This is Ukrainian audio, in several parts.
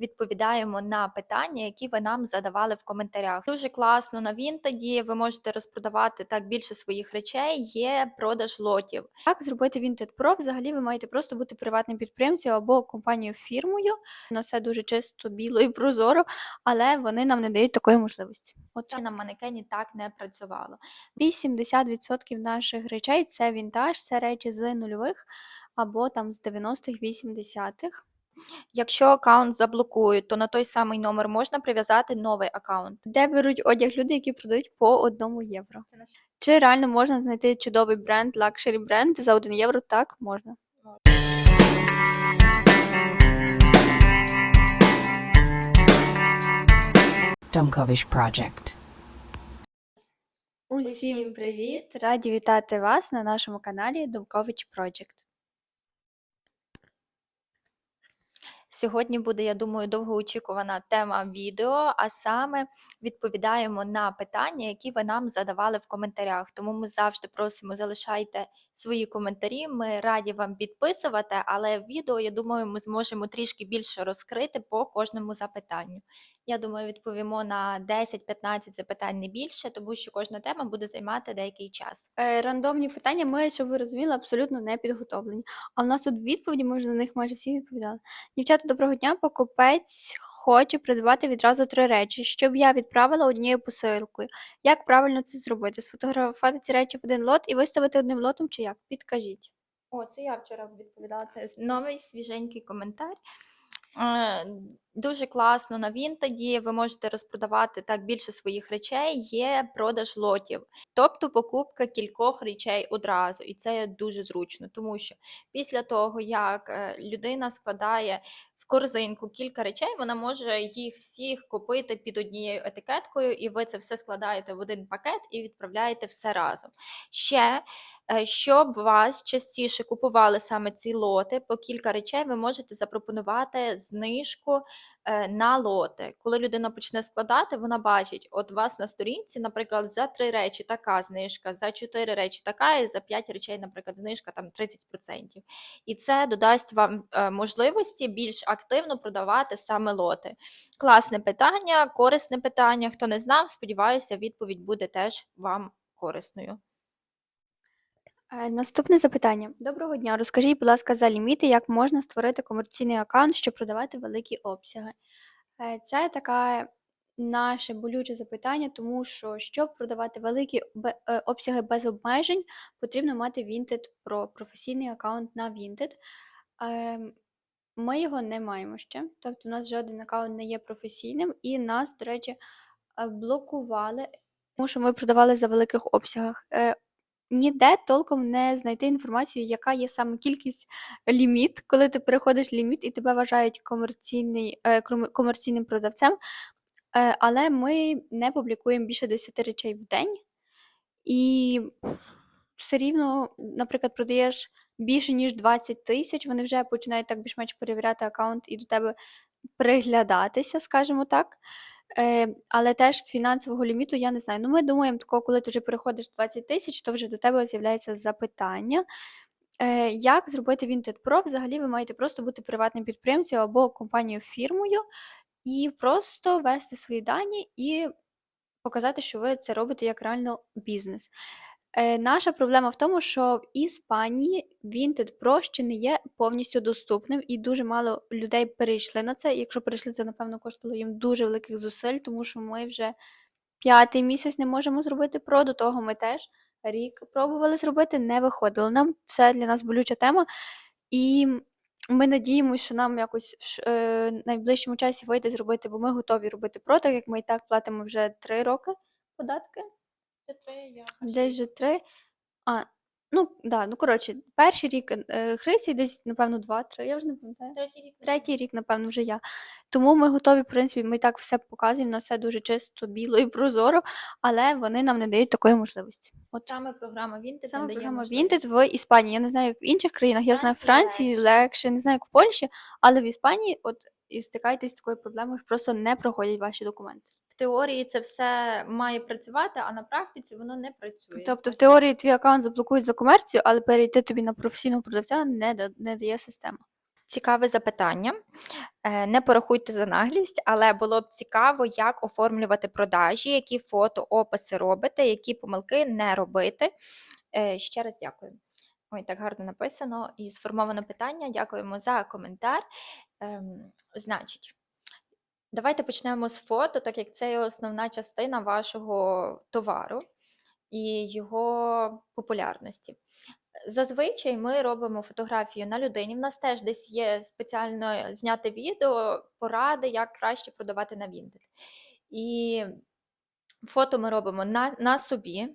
відповідаємо на питання, які ви нам задавали в коментарях. Дуже класно на Вінтеді. Ви можете розпродавати так більше своїх речей. Є продаж лотів. Як зробити Vinted Pro? Взагалі ви маєте просто бути приватним підприємцем або компанією фірмою. На все дуже чисто, біло і прозоро, але вони нам не дають такої можливості. От на манекені так не працювало. 80% наших речей це вінтаж, це речі з нульових або там з 90-х, 80-х. Якщо аккаунт заблокують, то на той самий номер можна прив'язати новий аккаунт. де беруть одяг люди, які продають по одному євро. Чи реально можна знайти чудовий бренд, лакшері бренд за 1 євро? Так, можна. Project. Усім привіт! Раді вітати вас на нашому каналі Думкович Project. Сьогодні буде, я думаю, довгоочікувана тема відео, а саме відповідаємо на питання, які ви нам задавали в коментарях. Тому ми завжди просимо залишайте свої коментарі. Ми раді вам підписувати, але відео, я думаю, ми зможемо трішки більше розкрити по кожному запитанню. Я думаю, відповімо на 10-15 запитань не більше, тому що кожна тема буде займати деякий час. Е, рандомні питання ми, щоб ви розуміли, абсолютно не підготовлені. А в нас тут відповіді, ми вже на них майже всі відповідали. Дівчата, доброго дня. Покупець хоче придбати відразу три речі, щоб я відправила однією посилкою. Як правильно це зробити? Сфотографувати ці речі в один лот і виставити одним лотом, чи як? Підкажіть. О, це я вчора відповідала. Це новий свіженький коментар. Е, Дуже класно на Вінтеді. Ви можете розпродавати так більше своїх речей. Є продаж лотів, тобто покупка кількох речей одразу, і це дуже зручно, тому що після того, як е, людина складає корзинку кілька речей, вона може їх всіх купити під однією етикеткою, і ви це все складаєте в один пакет і відправляєте все разом. Ще Щоб вас частіше купували саме ці лоти, по кілька речей ви можете запропонувати знижку е, на лоти. Коли людина почне складати, вона бачить, от у вас на сторінці, наприклад, за три речі така знижка, за чотири речі така, і за п'ять речей, наприклад, знижка там 30%. І це додасть вам е, можливості більш активно продавати саме лоти. Класне питання, корисне питання. Хто не знав, сподіваюся, відповідь буде теж вам корисною. Е, Наступне запитання. Доброго дня. Розкажіть, будь ласка, за ліміти, як можна створити комерційний аккаунт, щоб продавати великі обсяги. Е, Це таке наше болюче запитання, тому що щоб продавати великі е, обсяги без обмежень, потрібно мати Vinted Pro, професійний аккаунт на Vinted. Ем, Ми його не маємо ще, тобто у нас жоден аккаунт не є професійним, і нас, до речі, блокували, тому що ми продавали за великих обсягах. Е, Ніде толком не знайти інформацію, яка є саме кількість ліміт, коли ти переходиш ліміт і тебе вважають комерційний, е, комерційним продавцем. Е, але ми не публікуємо більше 10 речей в день. І все рівно, наприклад, продаєш більше, ніж 20 тисяч, вони вже починають так більш-менш перевіряти аккаунт і до тебе приглядатися, скажімо так. Е, але теж фінансового ліміту я не знаю. Ну, ми думаємо, такого, коли ти вже переходиш 20 тисяч, то вже до тебе з'являється запитання. Е, як зробити Vinted Pro? Взагалі ви маєте просто бути приватним підприємцем або компанією фірмою і просто вести свої дані і показати, що ви це робите як реально бізнес. Е, наша проблема в тому, що в Іспанії Vinted Pro ще не є повністю доступним, і дуже мало людей перейшли на це. Якщо перейшли, це, напевно, коштувало їм дуже великих зусиль, тому що ми вже п'ятий місяць не можемо зробити про. До того ми теж рік пробували зробити, не виходило. Нам це для нас болюча тема. І ми надіємося, що нам якось в е, найближчому часі вийде зробити, бо ми готові робити про, так як ми і так платимо вже три роки податки. Десь вже три. А, ну, да, ну коротше, перший рік е, Христі, десь, напевно, два-три, я вже не пам'ятаю. Третій рік. Третій рік, напевно, вже я. Тому ми готові, в принципі, ми і так все показуємо, на все дуже чисто, біло і прозоро, але вони нам не дають такої можливості. От Саме програма Vinted саме програма. Vinted в Іспанії. Я не знаю, як в інших країнах, я знаю в Франції Франції легше, не знаю, як в Польщі, але в Іспанії, от і стикаєтесь з такою проблемою, що просто не проходять ваші документи. Теорії це все має працювати, а на практиці воно не працює. Тобто, в теорії твій аккаунт заблокують за комерцію, але перейти тобі на професійного продавця не, да- не дає система. Цікаве запитання. Е, Не порахуйте за наглість, але було б цікаво, як оформлювати продажі, які фото, описи робите, які помилки не робити. Е, Ще раз дякую. Ой, так гарно написано і сформовано питання. Дякуємо за коментар. Ем, Значить, давайте почнемо з фото, так як це є основна частина вашого товару і його популярності. Зазвичай ми робимо фотографію на людині. В нас теж десь є спеціально зняте відео, поради, як краще продавати на Vinted. І фото ми робимо на, на собі,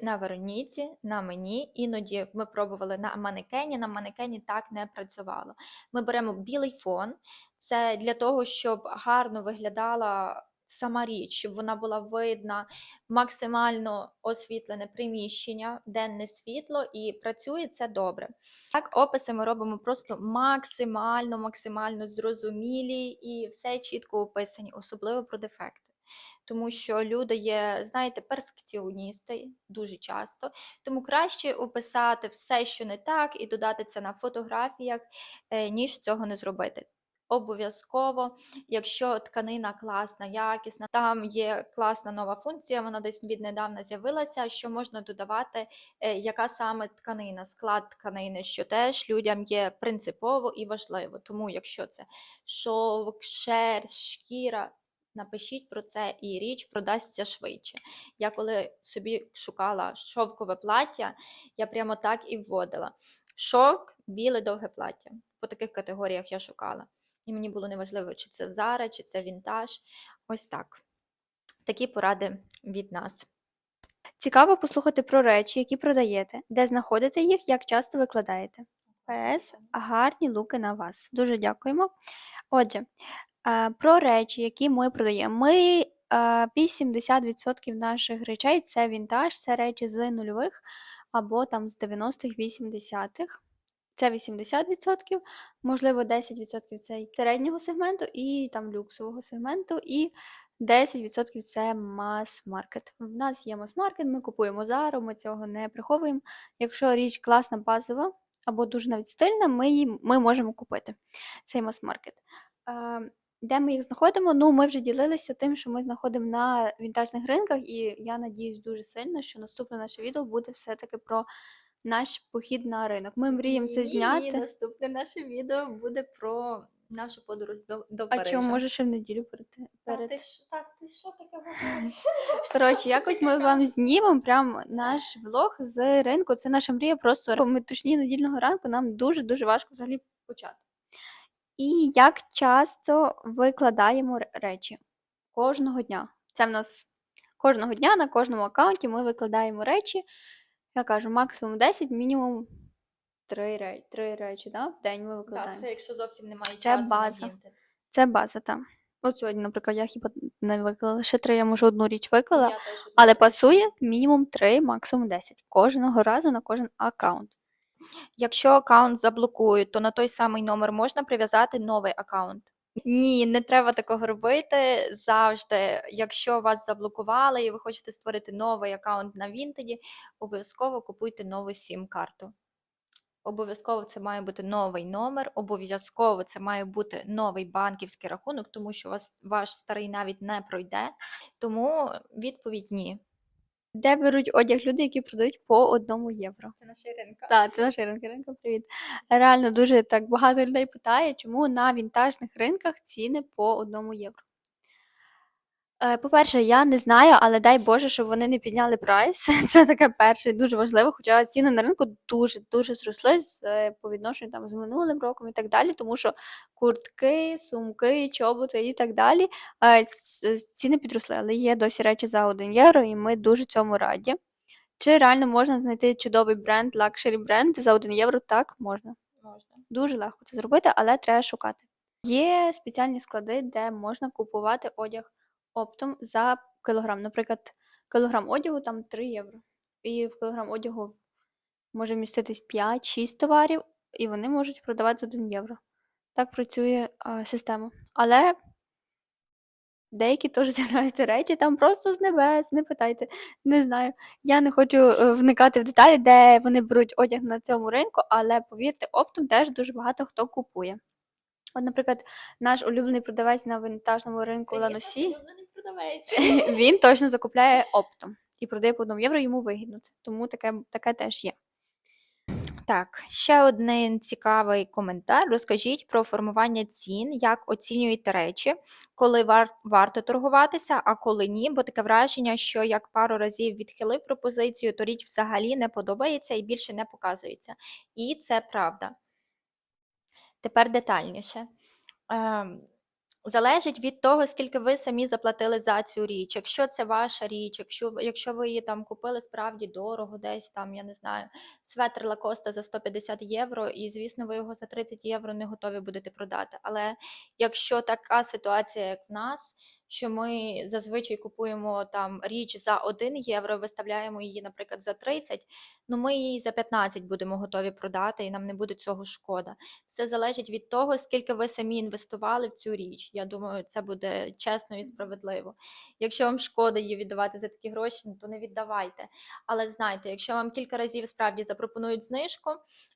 на Вероніці, на мені. Іноді ми пробували на манекені, на манекені так не працювало. Ми беремо білий фон, це для того, щоб гарно виглядала сама річ, щоб вона була видна, максимально освітлене приміщення, денне світло, і працює це добре. Так, описи ми робимо просто максимально, максимально зрозумілі і все чітко описані, особливо про дефекти. Тому що люди є, знаєте, перфекціоністи дуже часто. Тому краще описати все, що не так, і додати це на фотографіях, е, ніж цього не зробити. Обов'язково, якщо тканина класна, якісна, там є класна нова функція, вона десь віднедавна з'явилася, що можна додавати, е, яка саме тканина, склад тканини, що теж людям є принципово і важливо. Тому, якщо це шовк, шерсть, шкіра, напишіть про це, і річ продасться швидше. Я коли собі шукала шовкове плаття, я прямо так і вводила. Шовк, біле довге плаття. По таких категоріях я шукала. І мені було неважливо, чи це Зара, чи це вінтаж. Ось так. Такі поради від нас. Цікаво послухати про речі, які продаєте, де знаходите їх, як часто викладаєте. ПС гарні луки на вас. Дуже дякуємо. Отже, про речі, які ми продаємо. Ми е, 80% наших речей це вінтаж, це речі з нульових або там з 90-х, 80-х. Це 80%, можливо, 10% це середнього сегменту і там люксового сегменту, і 10% це мас-маркет. В нас є мас-маркет, ми купуємо Zara, ми цього не приховуємо. Якщо річ класна, базова або дуже навіть стильна, ми її ми можемо купити цей мас-маркет. Де ми їх знаходимо? Ну, ми вже ділилися тим, що ми знаходимо на вінтажних ринках, і я надіюсь дуже сильно, що наступне наше відео буде все-таки про наш похід на ринок. Ми мріємо це зняти. Наступне наше відео буде про нашу подорож до, до А чому може ще в неділю перед Та перед. ти ж- так, ти що таке говориш? Коротше, якось ми вам знімемо прям наш влог з ринку. Це наша мрія. Просто ми точні недільного ранку нам дуже дуже важко взагалі почати. І як часто викладаємо речі кожного дня. Це в нас кожного дня на кожному аккаунті ми викладаємо речі. Я кажу, максимум 10, мінімум 3, ре- 3 речі да? в день ми викладаємо. Так, це якщо зовсім немає Це часу база. на Це база там. От сьогодні, наприклад, я хіба не виклала. Ще три, я може одну річ виклала. Але пасує мінімум 3, максимум 10. Кожного разу на кожен аккаунт. Якщо аккаунт заблокують, то на той самий номер можна прив'язати новий аккаунт. Ні, не треба такого робити. Завжди, якщо вас заблокували і ви хочете створити новий аккаунт на Vinted, обов'язково купуйте нову сім-карту. Обов'язково це має бути новий номер, обов'язково це має бути новий банківський рахунок, тому що вас, ваш старий навіть не пройде. Тому відповідь ні. Де беруть одяг люди, які продають по одному євро. Це наша ринка. Так, це наша ринка. Ринка, привіт. Реально дуже так багато людей питає, чому на вінтажних ринках ціни по одному євро. Е, По-перше, я не знаю, але дай Боже, щоб вони не підняли прайс. Це таке перше, дуже важливо. Хоча ціни на ринку дуже дуже зросли з е, по відношенню там з минулим роком і так далі, тому що куртки, сумки, чоботи і так далі. е, Ціни підросли, але є досі речі за 1 євро, і ми дуже цьому раді. Чи реально можна знайти чудовий бренд, лакшері бренд за 1 євро? Так, можна. Можна. Дуже легко це зробити, але треба шукати. Є спеціальні склади, де можна купувати одяг оптом за кілограм. Наприклад, кілограм одягу там 3 євро. І в кілограм одягу може вміститись 5-6 товарів, і вони можуть продавати за 1 євро. Так працює а, система. Але деякі теж з'являються речі там просто з небес, не питайте, не знаю. Я не хочу е, вникати в деталі, де вони беруть одяг на цьому ринку, але повірте, оптом теж дуже багато хто купує. От, наприклад, наш улюблений продавець на вінтажному ринку Ланосі, продавець. він точно закупляє оптом і продає по 1 євро, йому вигідно це. Тому таке, таке теж є. Так, ще один цікавий коментар. Розкажіть про формування цін, як оцінюєте речі, коли вар- варто торгуватися, а коли ні, бо таке враження, що як пару разів відхилив пропозицію, то річ взагалі не подобається і більше не показується. І це правда. Тепер детальніше. Ем, Залежить від того, скільки ви самі заплатили за цю річ. Якщо це ваша річ, якщо, якщо ви її там купили справді дорого, десь там, я не знаю, светр Лакоста за 150 євро, і, звісно, ви його за 30 євро не готові будете продати. Але якщо така ситуація, як в нас, що ми зазвичай купуємо там річ за 1 євро, виставляємо її, наприклад, за 30, ну ми її за 15 будемо готові продати, і нам не буде цього шкода. Все залежить від того, скільки ви самі інвестували в цю річ. Я думаю, це буде чесно і справедливо. Якщо вам шкода її віддавати за такі гроші, ну, то не віддавайте. Але знайте, якщо вам кілька разів справді запропонують знижку,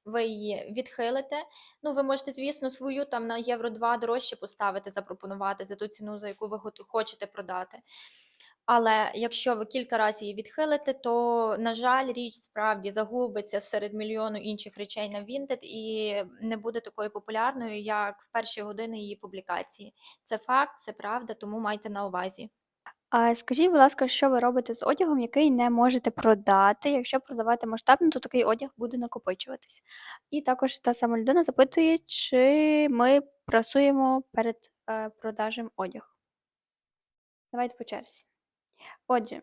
ви її відхилите. Ну, ви можете, звісно, свою там на євро 2 дорожче поставити, запропонувати за ту ціну, за яку ви хочете продати. Але якщо ви кілька разів її відхилите, то, на жаль, річ справді загубиться серед мільйону інших речей на Vinted і не буде такою популярною, як в перші години її публікації. Це факт, це правда, тому майте на увазі. А скажіть, будь ласка, що ви робите з одягом, який не можете продати? Якщо продавати масштабно, то такий одяг буде накопичуватись. І також та сама людина запитує, чи ми прасуємо перед е, продажем одяг. Давайте по черзі. Отже,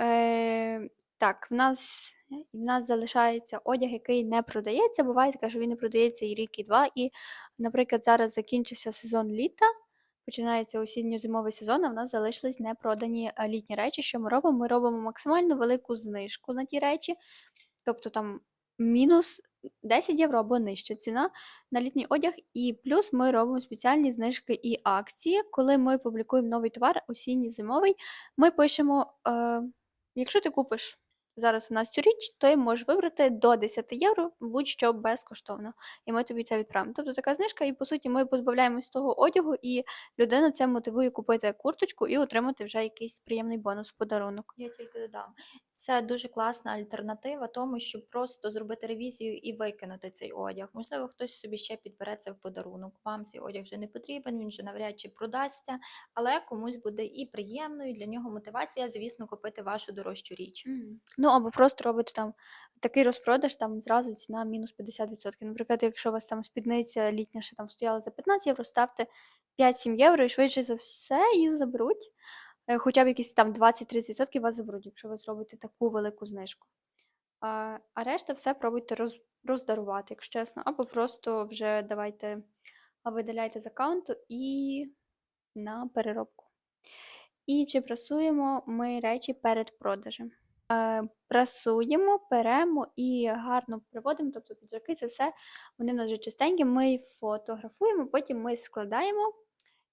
е, так, в нас, в нас залишається одяг, який не продається. Буває таке, що він не продається і рік, і два. І, наприклад, зараз закінчився сезон літа, починається осінньо-зимовий сезон, а в нас залишились непродані е, літні речі. Що ми робимо? Ми робимо максимально велику знижку на ті речі, тобто там мінус 10 євро або нижча ціна на літній одяг. І плюс ми робимо спеціальні знижки і акції. Коли ми публікуємо новий товар, осінній зимовий, ми пишемо: е, якщо ти купиш зараз у нас цю річ, то й можеш вибрати до 10 євро будь-що безкоштовно. І ми тобі це відправимо. Тобто така знижка, і по суті ми позбавляємось того одягу, і людина це мотивує купити курточку і отримати вже якийсь приємний бонус в подарунок. Я тільки додам. Це дуже класна альтернатива тому, щоб просто зробити ревізію і викинути цей одяг. Можливо, хтось собі ще підбере це в подарунок. Вам цей одяг вже не потрібен, він вже навряд чи продасться, але комусь буде і приємно, і для нього мотивація, звісно, купити вашу дорожчу річ. Ну, або просто робити там такий розпродаж, там зразу ціна мінус 50%. Наприклад, якщо у вас там спідниця літня ще там стояла за 15 євро, ставте 5-7 євро і швидше за все їх заберуть. Е, Хоча б якісь там 20-30% вас заберуть, якщо ви зробите таку велику знижку. А, а решта все пробуйте роз, роздарувати, якщо чесно, або просто вже давайте видаляйте з аккаунту і на переробку. І чи прасуємо ми речі перед продажем? Е, прасуємо, перемо і гарно приводимо, тобто піджаки, це все, вони в нас чистенькі, ми фотографуємо, потім ми складаємо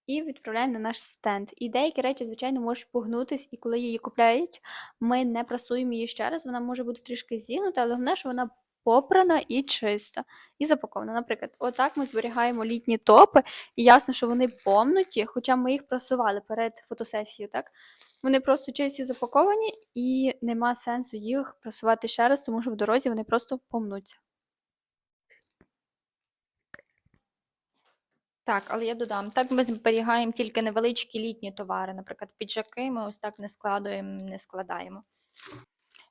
і відправляємо на наш стенд. І деякі речі, звичайно, можуть погнутись, і коли її купляють, ми не прасуємо її ще раз, вона може бути трішки зігнута, але головне, що вона попрана і чиста, і запакована. Наприклад, отак ми зберігаємо літні топи, і ясно, що вони помнуті, хоча ми їх прасували перед фотосесією, так? Вони просто чисті запаковані, і нема сенсу їх прасувати ще раз, тому що в дорозі вони просто помнуться. Так, але я додам. Так ми зберігаємо тільки невеличкі літні товари. Наприклад, піджаки ми ось так не складуємо, не складаємо.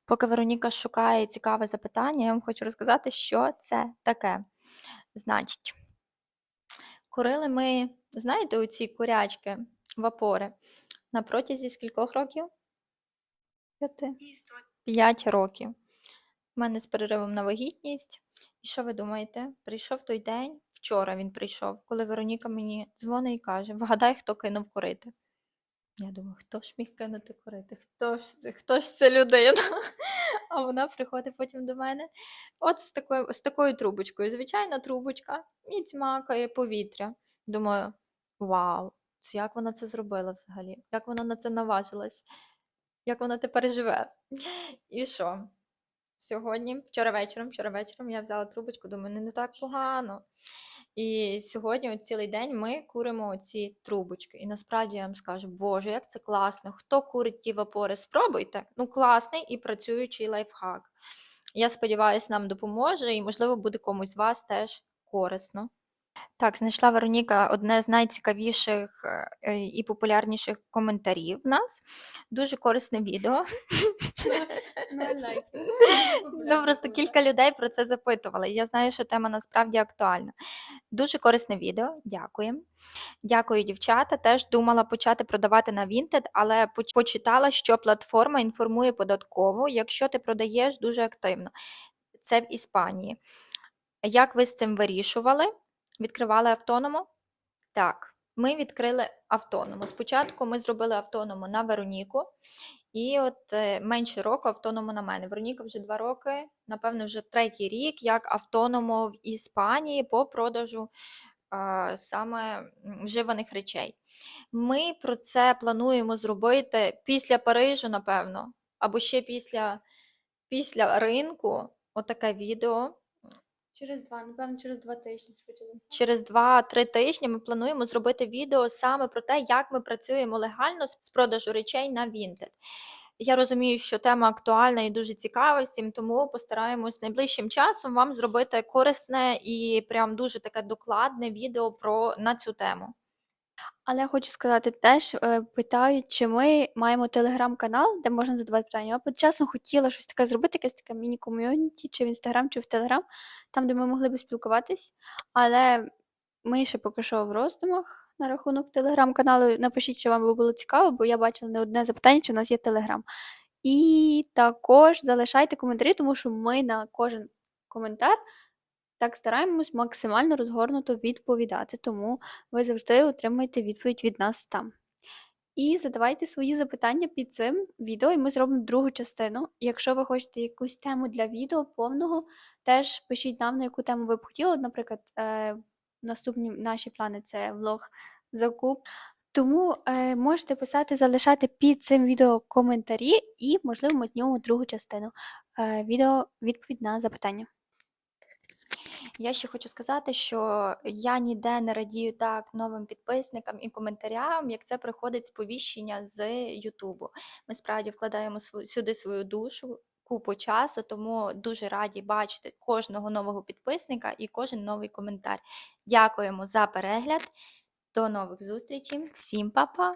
Поки Вероніка шукає цікаве запитання, я вам хочу розказати, що це таке. Значить, курили ми, знаєте, оці курячки, вапори на протязі скількох років? П'яти. 5 років. У мене з переривом на вагітність. І що ви думаєте? Прийшов той день, вчора він прийшов, коли Вероніка мені дзвонить і каже: Вгадай, хто кинув курити. Я думаю, хто ж міг кинути курити? Хто ж це, хто ж це людина? А вона приходить потім до мене от з такою, з такою трубочкою. Звичайна трубочка, і цмакає повітря. Думаю, вау, як вона це зробила взагалі? Як вона на це наважилась? Як вона тепер живе? І що? Сьогодні, вчора вечором, вчора вечором я взяла трубочку, думаю, не, не так погано. І сьогодні цілий день ми куримо ці трубочки. І насправді я вам скажу, Боже, як це класно! Хто курить ті вапори, спробуйте. Ну, класний і працюючий лайфхак. Я сподіваюся, нам допоможе і, можливо, буде комусь з вас теж корисно. Так, знайшла Вероніка одне з найцікавіших е, е, і популярніших коментарів в нас. Дуже корисне відео. Ну, просто кілька людей про це запитували. Я знаю, що тема насправді актуальна. Дуже корисне відео. Дякую. Дякую, дівчата. Теж думала почати продавати на Vinted, але поч- почитала, що платформа інформує податкову, якщо ти продаєш дуже активно. Це в Іспанії. Як ви з цим вирішували? Відкривали автоному? Так, ми відкрили автоному. Спочатку ми зробили автоному на Вероніку, і от е, менше року автоному на мене. Вероніка вже два роки, напевно, вже третій рік, як автономо в Іспанії по продажу саме вживаних речей. Ми про це плануємо зробити після Парижу, напевно, або ще після, після ринку. Отаке відео. Через два, напевно, через два тижні. Через 2-3 тижні ми плануємо зробити відео саме про те, як ми працюємо легально з продажу речей на Vinted. Я розумію, що тема актуальна і дуже цікава всім, тому постараємось найближчим часом вам зробити корисне і прям дуже таке докладне відео про на цю тему. Але я хочу сказати, теж е, питають, чи ми маємо телеграм-канал, де можна задавати питання. Я б чесно хотіла щось таке зробити, якесь таке міні-ком'юніті, чи в інстаграм, чи в телеграм, там, де ми могли б спілкуватись. Але ми ще поки що в роздумах на рахунок телеграм-каналу. Напишіть, чи вам було цікаво, бо я бачила не одне запитання, чи в нас є телеграм. І також залишайте коментарі, тому що ми на кожен коментар так стараємось максимально розгорнуто відповідати, тому ви завжди отримаєте відповідь від нас там. І задавайте свої запитання під цим відео, і ми зробимо другу частину. Якщо ви хочете якусь тему для відео повного, теж пишіть нам, на яку тему ви б хотіли. Наприклад, е, наступні наші плани це влог закуп. Тому е, можете писати, залишати під цим відео коментарі, і, можливо, ми знімемо другу частину е, відео відповідь на запитання. Я ще хочу сказати, що я ніде не радію так новим підписникам і коментарям, як це приходить сповіщення з Ютубу. Ми справді вкладаємо сюди свою душу, купу часу, тому дуже раді бачити кожного нового підписника і кожен новий коментар. Дякуємо за перегляд. До нових зустрічей. Всім! Па-па!